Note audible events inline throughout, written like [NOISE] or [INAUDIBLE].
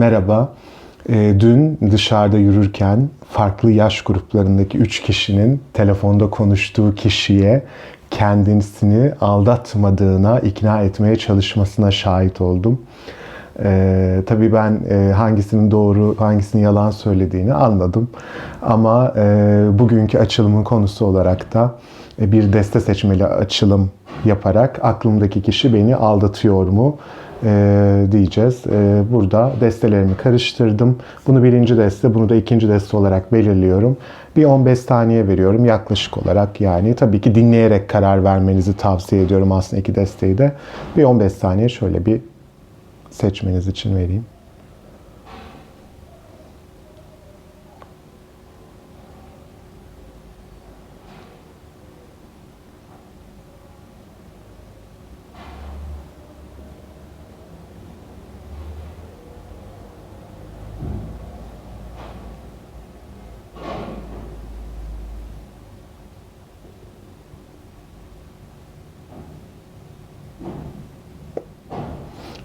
Merhaba. Ee, dün dışarıda yürürken farklı yaş gruplarındaki 3 kişinin telefonda konuştuğu kişiye kendisini aldatmadığına ikna etmeye çalışmasına şahit oldum. Ee, tabii ben e, hangisinin doğru, hangisinin yalan söylediğini anladım. Ama e, bugünkü açılımın konusu olarak da e, bir deste seçmeli açılım yaparak aklımdaki kişi beni aldatıyor mu e, diyeceğiz. E, burada destelerimi karıştırdım. Bunu birinci deste, bunu da ikinci deste olarak belirliyorum. Bir 15 saniye veriyorum yaklaşık olarak yani. Tabii ki dinleyerek karar vermenizi tavsiye ediyorum aslında iki desteği de. Bir 15 saniye şöyle bir seçmeniz için vereyim.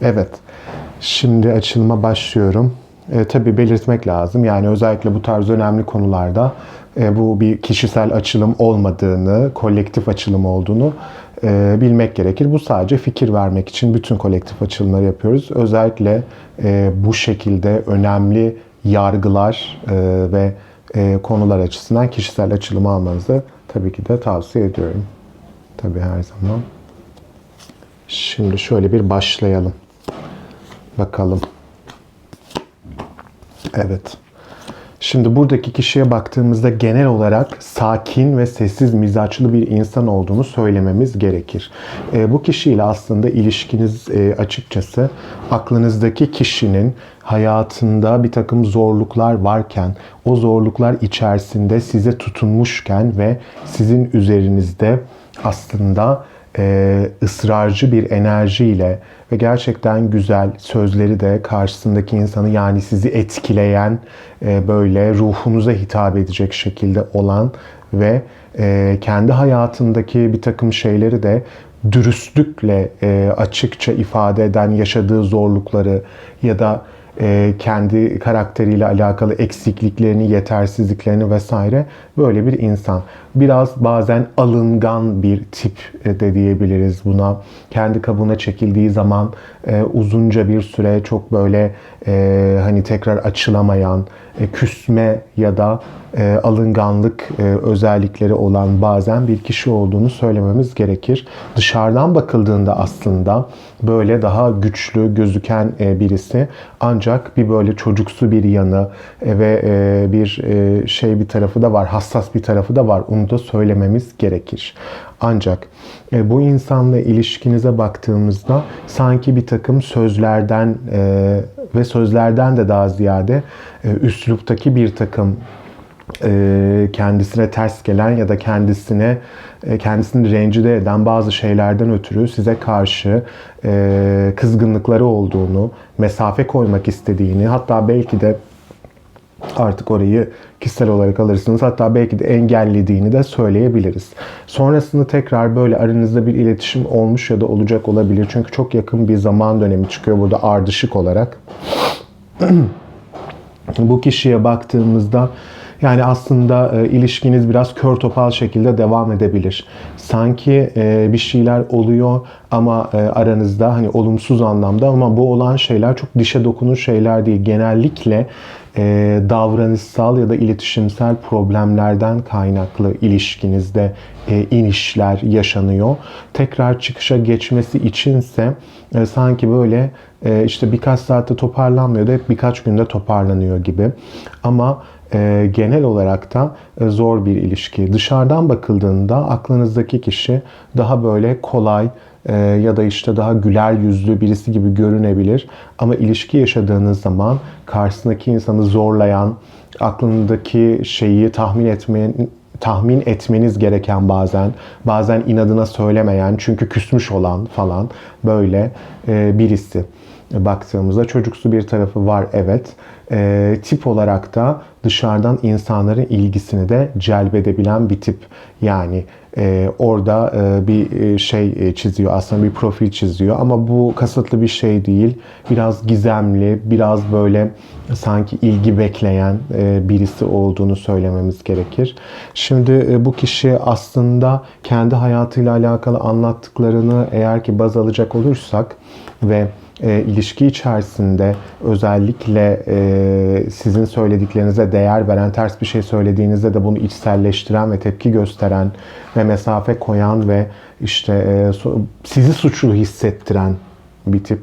Evet. Şimdi açılıma başlıyorum. E, tabii belirtmek lazım. Yani özellikle bu tarz önemli konularda e, bu bir kişisel açılım olmadığını, kolektif açılım olduğunu e, bilmek gerekir. Bu sadece fikir vermek için bütün kolektif açılımları yapıyoruz. Özellikle e, bu şekilde önemli yargılar e, ve e, konular açısından kişisel açılımı almanızı tabii ki de tavsiye ediyorum. Tabii her zaman. Şimdi şöyle bir başlayalım. Bakalım. Evet. Şimdi buradaki kişiye baktığımızda genel olarak sakin ve sessiz mizaçlı bir insan olduğunu söylememiz gerekir. E, bu kişiyle aslında ilişkiniz e, açıkçası aklınızdaki kişinin hayatında bir takım zorluklar varken, o zorluklar içerisinde size tutunmuşken ve sizin üzerinizde aslında e, ısrarcı bir enerjiyle ve gerçekten güzel sözleri de karşısındaki insanı yani sizi etkileyen e, böyle ruhunuza hitap edecek şekilde olan ve e, kendi hayatındaki bir takım şeyleri de dürüstlükle e, açıkça ifade eden yaşadığı zorlukları ya da e, kendi karakteriyle alakalı eksikliklerini, yetersizliklerini vesaire böyle bir insan. Biraz bazen alıngan bir tip e, de diyebiliriz buna. Kendi kabuğuna çekildiği zaman e, uzunca bir süre çok böyle e, hani tekrar açılamayan, e, küsme ya da e, alınganlık e, özellikleri olan bazen bir kişi olduğunu söylememiz gerekir. Dışarıdan bakıldığında aslında böyle daha güçlü gözüken e, birisi ancak bir böyle çocuksu bir yanı e, ve e, bir e, şey bir tarafı da var, hassas bir tarafı da var. Onu da söylememiz gerekir. Ancak e, bu insanla ilişkinize baktığımızda sanki bir takım sözlerden e, ve sözlerden de daha ziyade e, üsluptaki bir takım e, kendisine ters gelen ya da kendisine e, kendisini rencide eden bazı şeylerden ötürü size karşı e, kızgınlıkları olduğunu, mesafe koymak istediğini, hatta belki de artık orayı kişisel olarak alırsınız. Hatta belki de engellediğini de söyleyebiliriz. Sonrasında tekrar böyle aranızda bir iletişim olmuş ya da olacak olabilir. Çünkü çok yakın bir zaman dönemi çıkıyor burada ardışık olarak. [CLEARS THROAT] Bu kişiye baktığımızda yani aslında e, ilişkiniz biraz kör topal şekilde devam edebilir. Sanki e, bir şeyler oluyor ama e, aranızda hani olumsuz anlamda ama bu olan şeyler çok dişe dokunur şeyler değil. Genellikle e, davranışsal ya da iletişimsel problemlerden kaynaklı ilişkinizde e, inişler yaşanıyor. Tekrar çıkışa geçmesi içinse e, sanki böyle e, işte birkaç saatte toparlanmıyor da hep birkaç günde toparlanıyor gibi. Ama e, genel olarak da e, zor bir ilişki. Dışarıdan bakıldığında aklınızdaki kişi daha böyle kolay e, ya da işte daha güler yüzlü birisi gibi görünebilir. Ama ilişki yaşadığınız zaman karşısındaki insanı zorlayan, aklındaki şeyi tahmin etmeyen tahmin etmeniz gereken bazen, bazen inadına söylemeyen çünkü küsmüş olan falan böyle e, birisi. baktığımızda çocuksu bir tarafı var evet. E, tip olarak da dışarıdan insanların ilgisini de celbedebilen bir tip. Yani e, orada e, bir e, şey e, çiziyor aslında bir profil çiziyor ama bu kasıtlı bir şey değil. Biraz gizemli, biraz böyle sanki ilgi bekleyen e, birisi olduğunu söylememiz gerekir. Şimdi e, bu kişi aslında kendi hayatıyla alakalı anlattıklarını eğer ki baz alacak olursak ve e, ilişki içerisinde özellikle e, sizin söylediklerinize değer veren, ters bir şey söylediğinizde de bunu içselleştiren ve tepki gösteren ve mesafe koyan ve işte e, sizi suçlu hissettiren bir tip.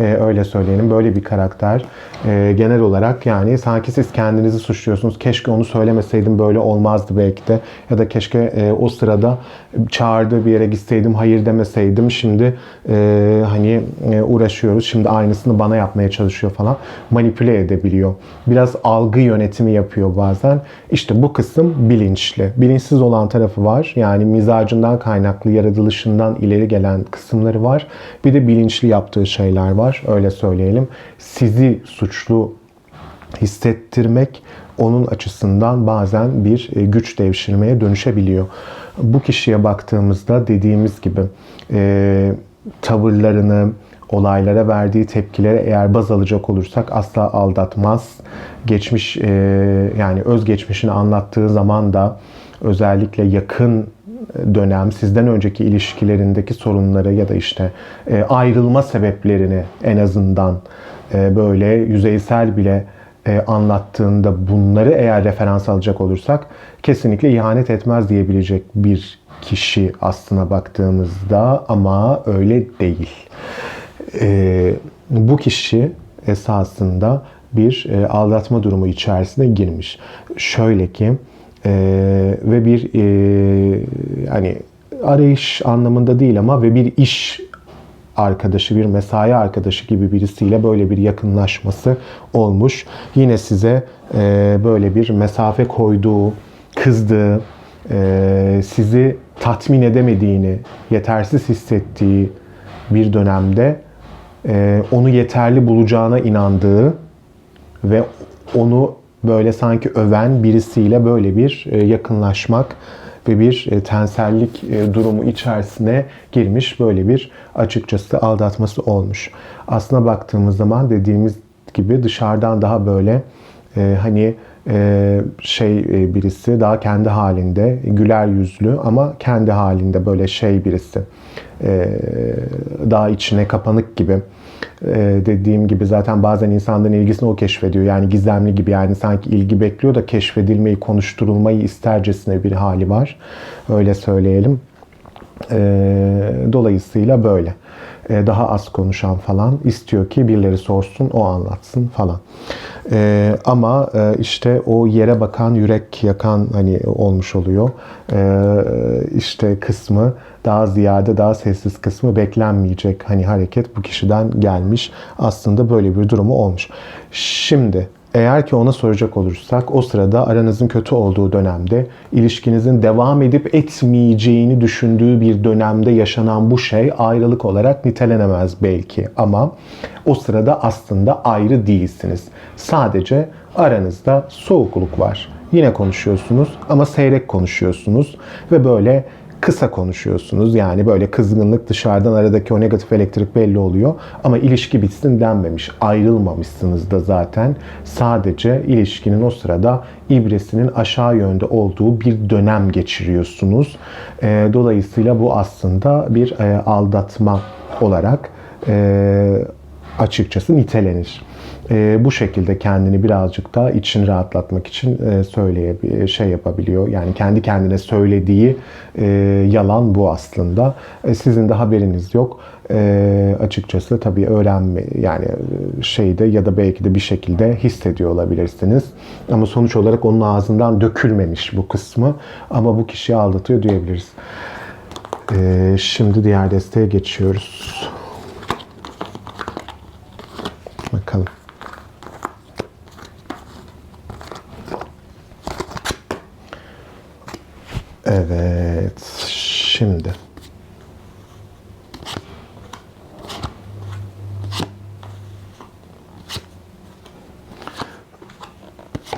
E, öyle söyleyelim. Böyle bir karakter. E, genel olarak yani sanki siz kendinizi suçluyorsunuz. Keşke onu söylemeseydim böyle olmazdı belki de. Ya da keşke e, o sırada çağırdığı bir yere gitseydim hayır demeseydim. Şimdi e, hani e, uğraşıyoruz. Şimdi aynısını bana yapmaya çalışıyor falan. Manipüle edebiliyor. Biraz algı yönetimi yapıyor bazen. İşte bu kısım bilinçli. Bilinçsiz olan tarafı var. Yani mizacından kaynaklı, yaratılışından ileri gelen kısımları var. Bir de bilinçli yaptığı şeyler var. Öyle söyleyelim. Sizi suçlu hissettirmek onun açısından bazen bir e, güç devşirmeye dönüşebiliyor. Bu kişiye baktığımızda dediğimiz gibi e, tavırlarını, olaylara verdiği tepkilere eğer baz alacak olursak asla aldatmaz. Geçmiş e, yani özgeçmişini anlattığı zaman da özellikle yakın dönem sizden önceki ilişkilerindeki sorunları ya da işte e, ayrılma sebeplerini en azından e, böyle yüzeysel bile e, anlattığında bunları eğer referans alacak olursak kesinlikle ihanet etmez diyebilecek bir kişi aslına baktığımızda ama öyle değil. Bu kişi esasında bir aldatma durumu içerisine girmiş. Şöyle ki e, ve bir e, hani arayış anlamında değil ama ve bir iş arkadaşı, bir mesai arkadaşı gibi birisiyle böyle bir yakınlaşması olmuş. Yine size e, böyle bir mesafe koyduğu, kızdığı, e, sizi tatmin edemediğini, yetersiz hissettiği bir dönemde e, onu yeterli bulacağına inandığı ve onu böyle sanki öven birisiyle böyle bir e, yakınlaşmak ve bir e, tensellik e, durumu içerisine girmiş böyle bir açıkçası aldatması olmuş. Aslına baktığımız zaman dediğimiz gibi dışarıdan daha böyle hani şey birisi daha kendi halinde güler yüzlü ama kendi halinde böyle şey birisi daha içine kapanık gibi ee, dediğim gibi zaten bazen insanların ilgisini o keşfediyor. Yani gizemli gibi yani sanki ilgi bekliyor da keşfedilmeyi, konuşturulmayı istercesine bir hali var. Öyle söyleyelim. Ee, dolayısıyla böyle. Ee, daha az konuşan falan istiyor ki birileri sorsun, o anlatsın falan. Ee, ama e, işte o yere bakan, yürek yakan hani olmuş oluyor. Ee, işte kısmı daha ziyade daha sessiz kısmı beklenmeyecek hani hareket bu kişiden gelmiş. Aslında böyle bir durumu olmuş. Şimdi eğer ki ona soracak olursak o sırada aranızın kötü olduğu dönemde ilişkinizin devam edip etmeyeceğini düşündüğü bir dönemde yaşanan bu şey ayrılık olarak nitelenemez belki ama o sırada aslında ayrı değilsiniz. Sadece aranızda soğukluk var. Yine konuşuyorsunuz ama seyrek konuşuyorsunuz ve böyle kısa konuşuyorsunuz. Yani böyle kızgınlık dışarıdan aradaki o negatif elektrik belli oluyor. Ama ilişki bitsin denmemiş. Ayrılmamışsınız da zaten. Sadece ilişkinin o sırada ibresinin aşağı yönde olduğu bir dönem geçiriyorsunuz. E, dolayısıyla bu aslında bir e, aldatma olarak e, açıkçası nitelenir. E, bu şekilde kendini birazcık daha için rahatlatmak için e, söyleye şey yapabiliyor. Yani kendi kendine söylediği e, yalan bu aslında. E, sizin de haberiniz yok. E, açıkçası tabii öğrenme yani şeyde ya da belki de bir şekilde hissediyor olabilirsiniz. Ama sonuç olarak onun ağzından dökülmemiş bu kısmı. Ama bu kişiyi aldatıyor diyebiliriz. E, şimdi diğer desteğe geçiyoruz. Bakalım. Evet. Şimdi.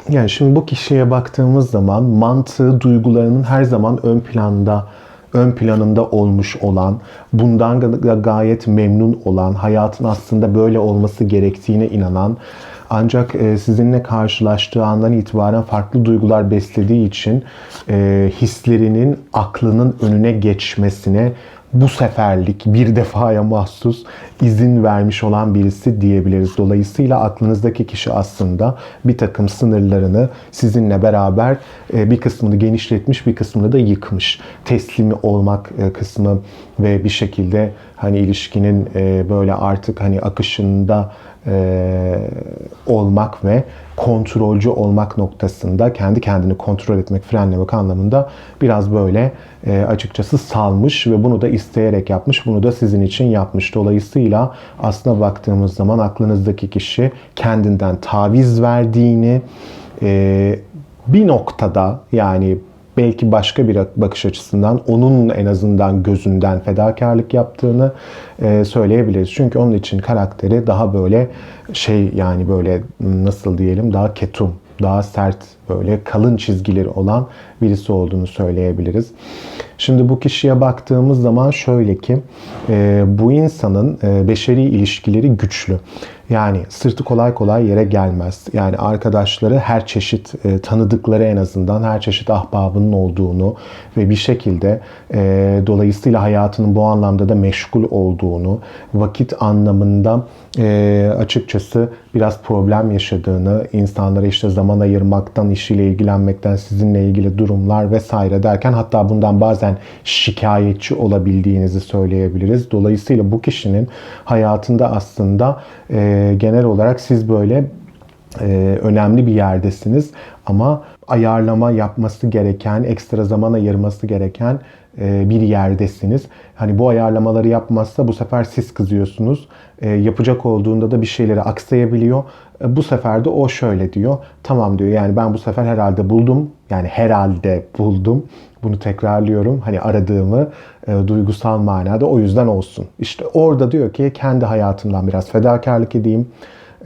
Yani şimdi bu kişiye baktığımız zaman mantığı, duygularının her zaman ön planda ön planında olmuş olan, bundan gayet memnun olan, hayatın aslında böyle olması gerektiğine inanan ancak e, sizinle karşılaştığı andan itibaren farklı duygular beslediği için e, hislerinin aklının önüne geçmesine bu seferlik bir [LAUGHS] defaya mahsus izin vermiş olan birisi diyebiliriz. Dolayısıyla aklınızdaki kişi aslında bir takım sınırlarını sizinle beraber e, bir kısmını genişletmiş, bir kısmını da yıkmış. Teslimi olmak e, kısmı ve bir şekilde hani ilişkinin e, böyle artık hani akışında e, olmak ve kontrolcü olmak noktasında kendi kendini kontrol etmek, frenlemek anlamında biraz böyle e, açıkçası salmış ve bunu da isteyerek yapmış. Bunu da sizin için yapmış. Dolayısıyla aslına baktığımız zaman aklınızdaki kişi kendinden taviz verdiğini e, bir noktada yani belki başka bir bakış açısından onun en azından gözünden fedakarlık yaptığını e, söyleyebiliriz. Çünkü onun için karakteri daha böyle şey yani böyle nasıl diyelim daha ketum, daha sert böyle kalın çizgileri olan birisi olduğunu söyleyebiliriz. Şimdi bu kişiye baktığımız zaman şöyle ki e, bu insanın e, beşeri ilişkileri güçlü. Yani sırtı kolay kolay yere gelmez. Yani arkadaşları her çeşit e, tanıdıkları en azından her çeşit ahbabının olduğunu ve bir şekilde e, dolayısıyla hayatının bu anlamda da meşgul olduğunu, vakit anlamında e, açıkçası biraz problem yaşadığını, insanlara işte zaman ayırmaktan, işiyle ilgilenmekten, sizinle ilgili durumlar vesaire derken hatta bundan bazen şikayetçi olabildiğinizi söyleyebiliriz. Dolayısıyla bu kişinin hayatında aslında e, genel olarak siz böyle e, önemli bir yerdesiniz. Ama ayarlama yapması gereken, ekstra zaman ayırması gereken bir yerdesiniz. Hani bu ayarlamaları yapmazsa bu sefer siz kızıyorsunuz. E, yapacak olduğunda da bir şeyleri aksayabiliyor. E, bu sefer de o şöyle diyor. Tamam diyor yani ben bu sefer herhalde buldum. Yani herhalde buldum. Bunu tekrarlıyorum. Hani aradığımı e, duygusal manada o yüzden olsun. İşte orada diyor ki kendi hayatımdan biraz fedakarlık edeyim.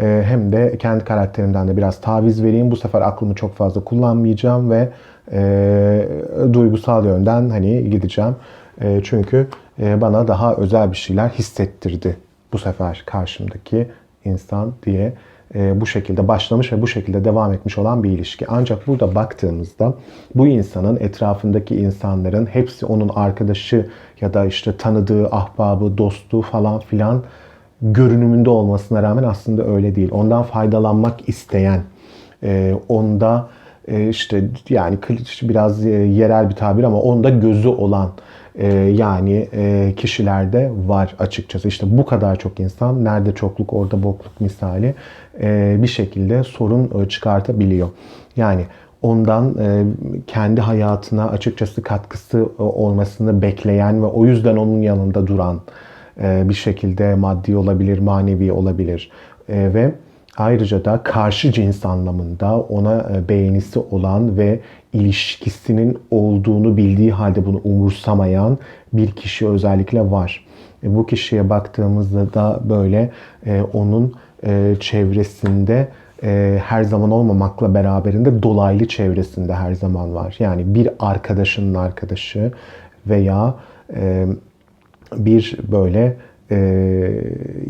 E, hem de kendi karakterimden de biraz taviz vereyim. Bu sefer aklımı çok fazla kullanmayacağım ve e, duygusal yönden hani gideceğim. E, çünkü e, bana daha özel bir şeyler hissettirdi bu sefer karşımdaki insan diye e, bu şekilde başlamış ve bu şekilde devam etmiş olan bir ilişki. Ancak burada baktığımızda bu insanın etrafındaki insanların hepsi onun arkadaşı ya da işte tanıdığı, ahbabı, dostu falan filan görünümünde olmasına rağmen aslında öyle değil. Ondan faydalanmak isteyen, e, onda e, işte yani biraz e, yerel bir tabir ama onda gözü olan e, yani e, kişilerde var açıkçası. İşte bu kadar çok insan nerede çokluk orada bokluk misali bir şekilde sorun çıkartabiliyor. Yani ondan kendi hayatına açıkçası katkısı olmasını bekleyen ve o yüzden onun yanında duran bir şekilde maddi olabilir, manevi olabilir e, ve Ayrıca da karşı cins anlamında ona e, beğenisi olan ve ilişkisinin olduğunu bildiği halde bunu umursamayan bir kişi özellikle var. E, bu kişiye baktığımızda da böyle e, onun çevresinde her zaman olmamakla beraberinde dolaylı çevresinde her zaman var. Yani bir arkadaşının arkadaşı veya bir böyle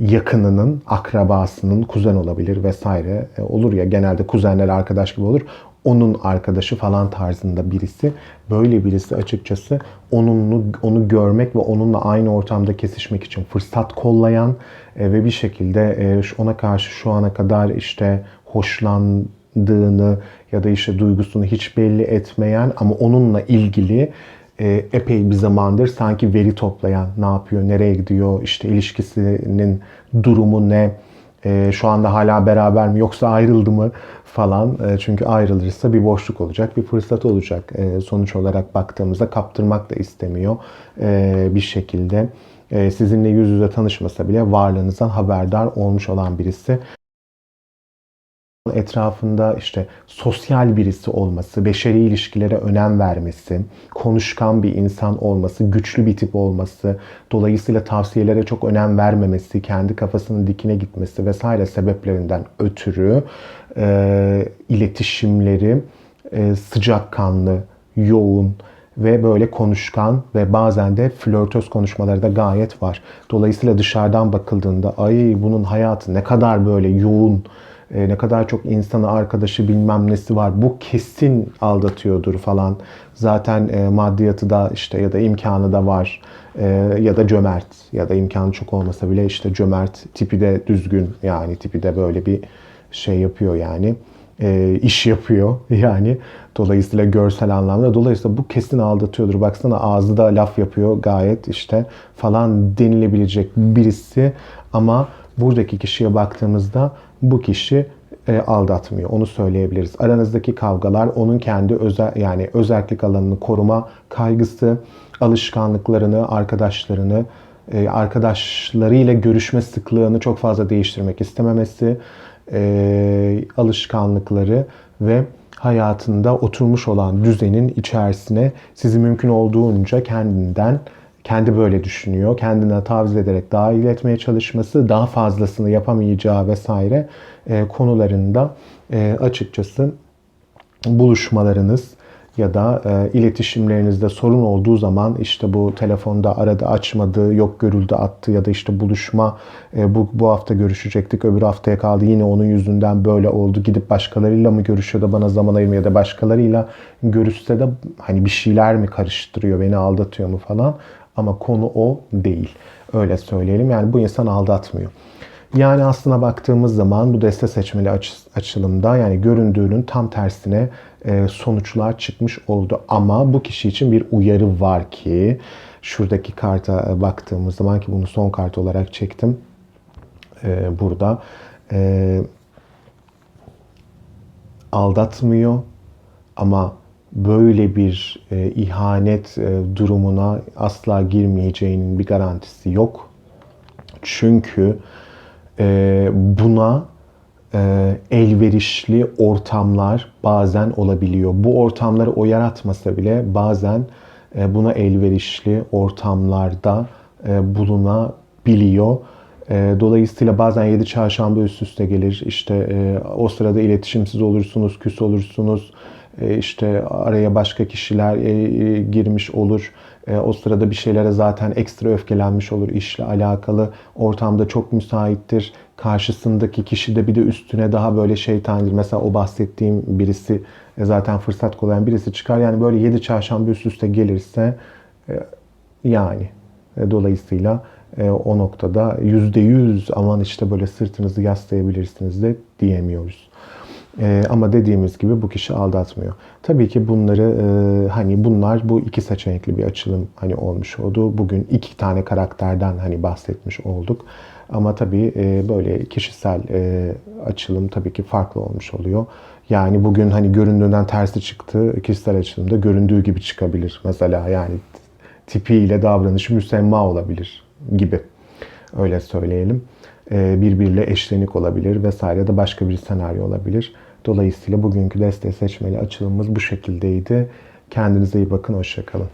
yakınının, akrabasının, kuzen olabilir vesaire e, olur ya genelde kuzenler arkadaş gibi olur. Onun arkadaşı falan tarzında birisi. Böyle birisi açıkçası onunla, onu görmek ve onunla aynı ortamda kesişmek için fırsat kollayan e, ve bir şekilde ona karşı şu ana kadar işte hoşlandığını ya da işte duygusunu hiç belli etmeyen ama onunla ilgili e, epey bir zamandır sanki veri toplayan, ne yapıyor, nereye gidiyor, işte ilişkisinin durumu ne, e, şu anda hala beraber mi yoksa ayrıldı mı falan. E, çünkü ayrılırsa bir boşluk olacak, bir fırsat olacak. sonuç olarak baktığımızda kaptırmak da istemiyor bir şekilde. sizinle yüz yüze tanışmasa bile varlığınızdan haberdar olmuş olan birisi. Etrafında işte sosyal birisi olması, beşeri ilişkilere önem vermesi, konuşkan bir insan olması, güçlü bir tip olması, dolayısıyla tavsiyelere çok önem vermemesi, kendi kafasının dikine gitmesi vesaire sebeplerinden ötürü e, iletişimleri e, sıcakkanlı, yoğun ve böyle konuşkan ve bazen de flörtöz konuşmaları da gayet var. Dolayısıyla dışarıdan bakıldığında ay bunun hayatı ne kadar böyle yoğun, e, ne kadar çok insanı, arkadaşı bilmem nesi var. Bu kesin aldatıyordur falan. Zaten e, maddiyatı da işte ya da imkanı da var. E, ya da cömert ya da imkanı çok olmasa bile işte cömert tipi de düzgün yani tipi de böyle bir şey yapıyor yani e, iş yapıyor [LAUGHS] yani dolayısıyla görsel anlamda dolayısıyla bu kesin aldatıyordur baksana ağzı da laf yapıyor gayet işte falan denilebilecek birisi ama buradaki kişiye baktığımızda bu kişi e, aldatmıyor. Onu söyleyebiliriz. Aranızdaki kavgalar onun kendi özel yani özellik alanını koruma kaygısı, alışkanlıklarını, arkadaşlarını, e, arkadaşlarıyla görüşme sıklığını çok fazla değiştirmek istememesi, e, alışkanlıkları ve hayatında oturmuş olan düzenin içerisine sizi mümkün olduğunca kendinden kendi böyle düşünüyor. Kendine taviz ederek dahil etmeye çalışması, daha fazlasını yapamayacağı vesaire e, konularında e, açıkçası buluşmalarınız ya da e, iletişimlerinizde sorun olduğu zaman işte bu telefonda aradı açmadı, yok görüldü attı ya da işte buluşma e, bu, bu hafta görüşecektik öbür haftaya kaldı yine onun yüzünden böyle oldu gidip başkalarıyla mı görüşüyor da bana zaman ayırmıyor ya da başkalarıyla görüşse de hani bir şeyler mi karıştırıyor beni aldatıyor mu falan ama konu o değil öyle söyleyelim yani bu insan aldatmıyor. Yani aslına baktığımız zaman bu deste seçmeli aç, açılımda yani göründüğünün tam tersine e, sonuçlar çıkmış oldu. Ama bu kişi için bir uyarı var ki şuradaki karta baktığımız zaman ki bunu son kart olarak çektim e, burada e, aldatmıyor ama böyle bir e, ihanet e, durumuna asla girmeyeceğinin bir garantisi yok. Çünkü e, buna e, elverişli ortamlar bazen olabiliyor. Bu ortamları o yaratmasa bile bazen e, buna elverişli ortamlarda e, bulunabiliyor. E, dolayısıyla bazen yedi çarşamba üst üste gelir. İşte e, o sırada iletişimsiz olursunuz, küs olursunuz. E, işte araya başka kişiler e, e, girmiş olur. O sırada bir şeylere zaten ekstra öfkelenmiş olur işle alakalı. Ortamda çok müsaittir. Karşısındaki kişi de bir de üstüne daha böyle şeytandır. Mesela o bahsettiğim birisi zaten fırsat kollayan birisi çıkar. Yani böyle yedi çarşamba üst üste gelirse yani dolayısıyla o noktada yüzde yüz aman işte böyle sırtınızı yaslayabilirsiniz de diyemiyoruz. E, ama dediğimiz gibi bu kişi aldatmıyor. Tabii ki bunları e, hani bunlar bu iki seçenekli bir açılım hani olmuş oldu. Bugün iki tane karakterden hani bahsetmiş olduk. Ama tabii e, böyle kişisel e, açılım tabii ki farklı olmuş oluyor. Yani bugün hani göründüğünden tersi çıktı. Kişisel açılımda göründüğü gibi çıkabilir. Mesela yani tipiyle davranışı müsemma olabilir gibi. Öyle söyleyelim. E, birbiriyle eşlenik olabilir vesaire de başka bir senaryo olabilir. Dolayısıyla bugünkü desteği seçmeli açılımımız bu şekildeydi. Kendinize iyi bakın, hoşçakalın.